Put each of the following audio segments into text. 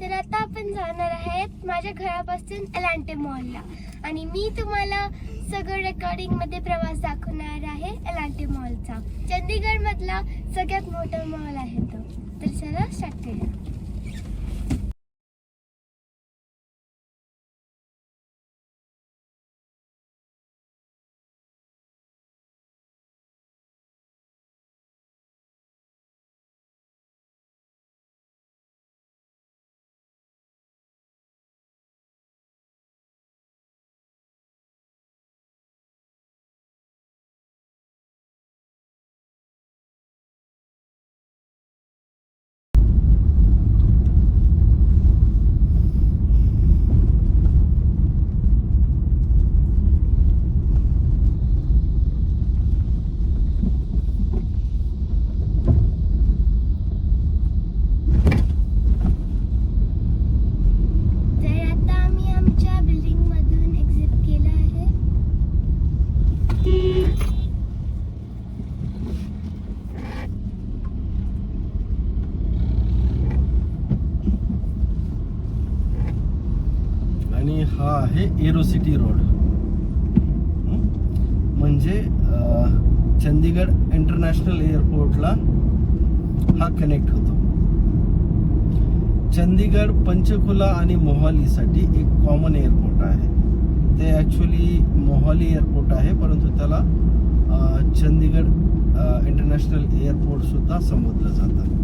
तर आता आपण जाणार आहेत माझ्या घरापासून एलांटे मॉलला. आणि मी तुम्हाला सगळं रेकॉर्डिंगमध्ये प्रवास दाखवणार आहे एलांटे मॉलचा. चंदीगड मधला सगळ्यात मोठा मॉल आहे तो. तर चला स्टार्ट करूया तर आता आम्ही आमच्या बिल्डिंग मधून एक्झिट केलं आहे आणि हा आहे एरो सिटी रोड म्हणजे चंदीगड इंटरनॅशनल एअरपोर्टला हा कनेक्ट होतो. चंदीगड पंचकुला आणि मोहालीसाठी एक कॉमन एअरपोर्ट आहे. ते ॲक्च्युली मोहाली एअरपोर्ट आहे परंतु त्याला चंदीगड इंटरनॅशनल एअरपोर्टसुद्धा संबोधलं जातं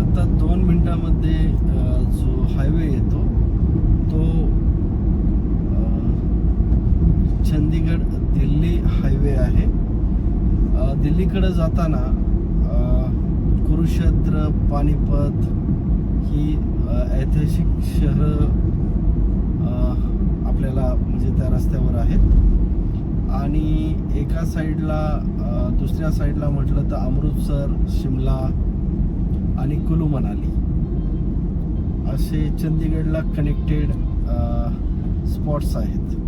आता दोन मिनिटामध्ये अ, जो हायवे येतो तो अ, चंदीगड दिल्ली हायवे आहे. दिल्लीकडं जाताना कुरुक्षेत्र पानिपत ही ऐतिहासिक शहरं आपल्याला म्हणजे त्या रस्त्यावर आहेत. आणि एका साईडला दुसऱ्या साईडला म्हटलं तर अमृतसर शिमला आणि कुलू मनाली. असे चंदीगडला कनेक्टेड स्पॉट्स आहेत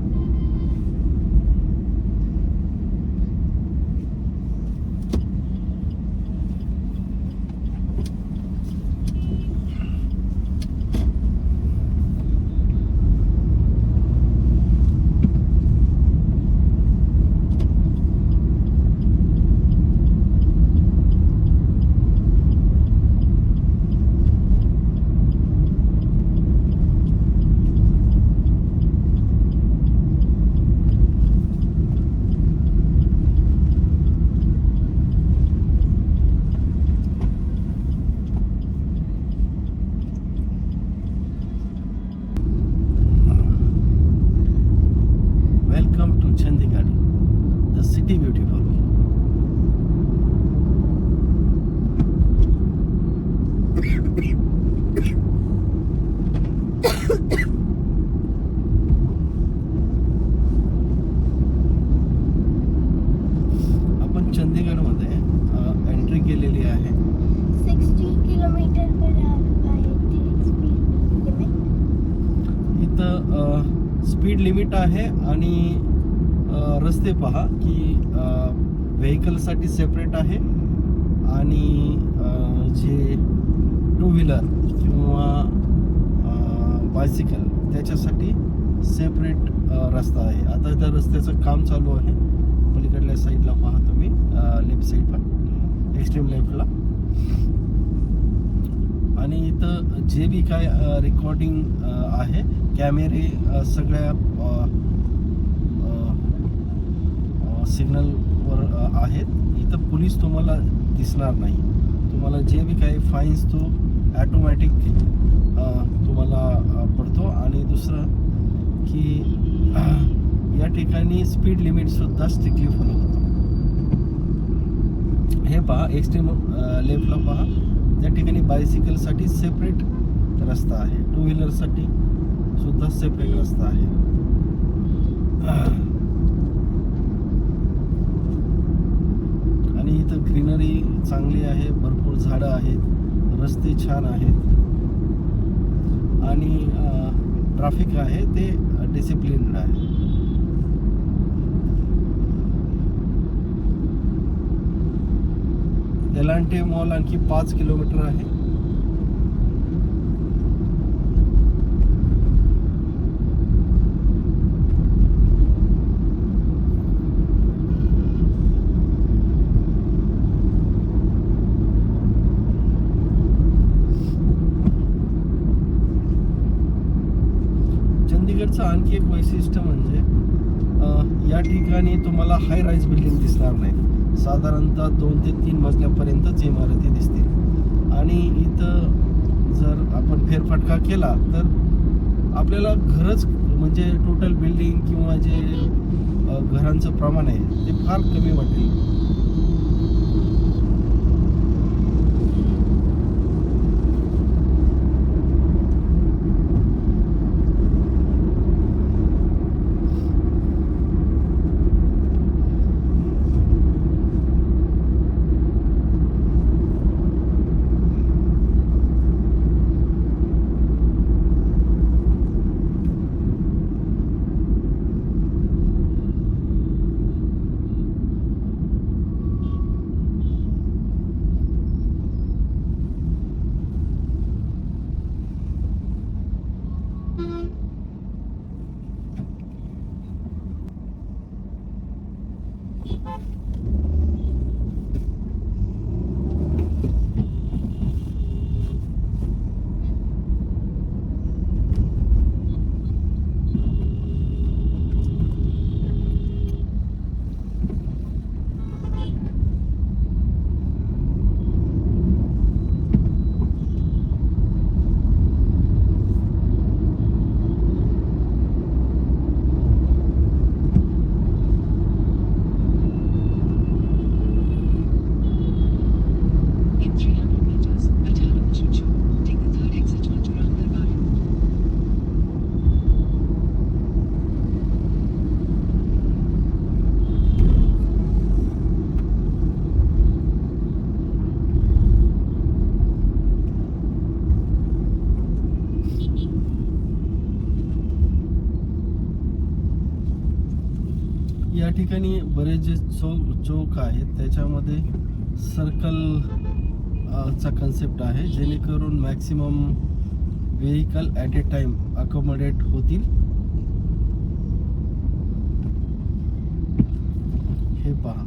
welcome to Chandigarh city beautiful आपण चंदीगडमध्ये एंट्री केलेली आहे. सिक्स्टी किलोमीटर इथं स्पीड लिमिट आहे आणि रस्ते पहा की व्हेकलसाठी सेपरेट आहे आणि जे टू व्हीलर किंवा बायसिकल त्याच्यासाठी सेपरेट रस्ता आहे. आता त्या रस्त्याचं काम चालू आहे. पलीकडल्या साईडला पहा तुम्ही. लेफ्ट साईडला एक्स्ट्रीम लेफ्टला आणि इथं जे बी काय रेकॉर्डिंग आहे कॅमेरे सगळ्या सिग्नलवर आहेत. इथं पोलीस तुम्हाला दिसणार नाही. तुम्हाला जे बी काही फाईन्स तो ॲटोमॅटिक तुम्हाला पडतो. आणि दुसरं की या ठिकाणी स्पीड लिमिटसुद्धा स्ट्रिक्टली फॉलो होतो. हे पहा एक्स्ट्रीम लेफ्टला पहा. त्या ठिकाणी बायसिकलसाठी सेपरेट रस्ता आहे. टू व्हीलरसाठी सुद्धा सेपरेट रस्ता आहे आणि इथं ग्रीनरी चांगली आहे भरपूर झाडं आहेत रस्ते छान आहेत. आणि ट्रॅफिक आहे ते डिसिप्लिन्ड आहे. एलांटे मॉल आणखी पाच किलोमीटर आहे. आणखी एक वैशिष्ट्य म्हणजे या ठिकाणी तुम्हाला हाय राईज बिल्डिंग दिसणार नाही. साधारणतः दोन ते तीन मजल्यापर्यंतच इमारती दिसतील. आणि इथं जर आपण फेरफटका केला तर आपल्याला घरच म्हणजे टोटल बिल्डिंग किंवा जे घरांचं प्रमाण आहे ते फार कमी वाटेल. ठिकाणी बरेच जे चौक चौक आहेत त्याच्यामध्ये सर्कल चा कन्सेप्ट आहे. जेणेकरून maximum vehicle at a time accommodate होतील. हे पहा.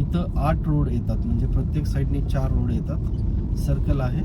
इथं आठ रोड येतात. म्हणजे प्रत्येक साईडने चार रोड येतात. सर्कल आहे.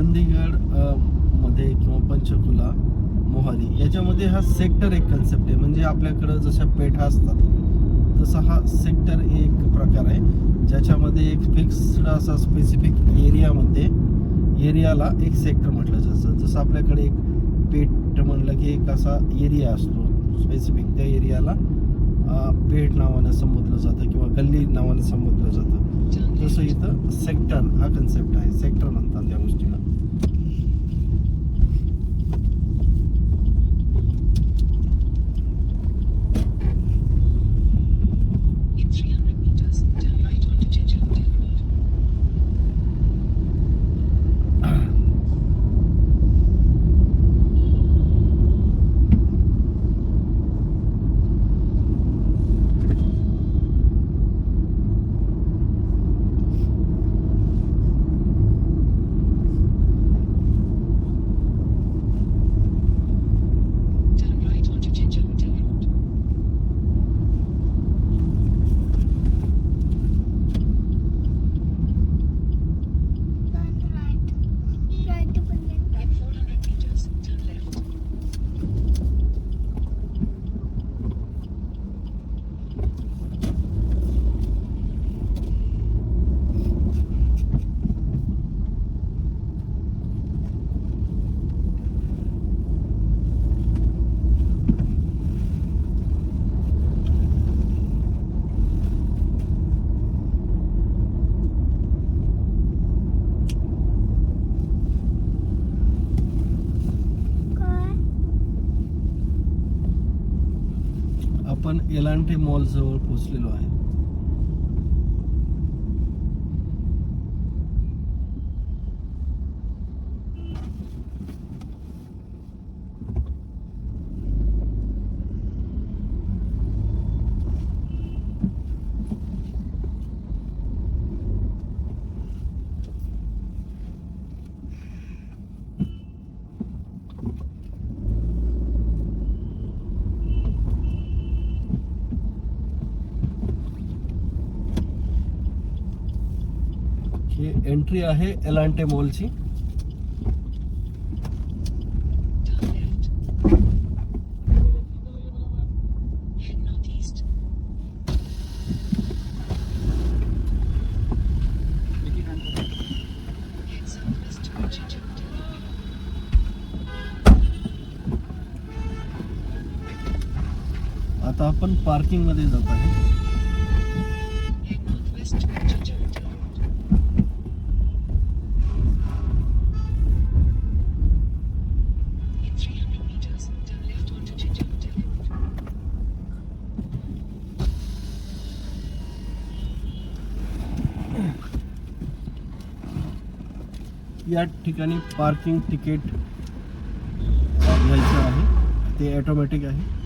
चंदीगडमध्ये किंवा पंचकुला मोहाली याच्यामध्ये हा सेक्टर एक कन्सेप्ट आहे. म्हणजे आपल्याकडं जशा पेठा असतात तसा हा सेक्टर एक प्रकार आहे. ज्याच्यामध्ये एक फिक्स्ड असा स्पेसिफिक एरियामध्ये एरियाला एक सेक्टर म्हटलं जातं. जसं आपल्याकडे एक पेठ म्हणलं की एक असा एरिया असतो. स्पेसिफिक त्या एरियाला पेठ नावानं संबोधलं जातं किंवा गल्ली नावानं संबोधलं जातं. जसं. इथं सेक्टर हा कन्सेप्ट आहे. सेक्टर म्हणतात त्या आपण एलांटे मॉल जवळ पोहोचलेलो आहे ही एंट्री आहे एलांटे एन मॉल ची आता आपण पार्किंगमध्ये जात आहे. या ठिकाणी पार्किंग तिकीट घ्यायचं आहे. ते ॲटोमॅटिक आहे.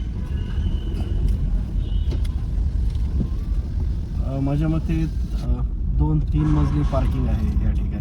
माझ्या मते दोन तीन मजली पार्किंग आहे या ठिकाणी.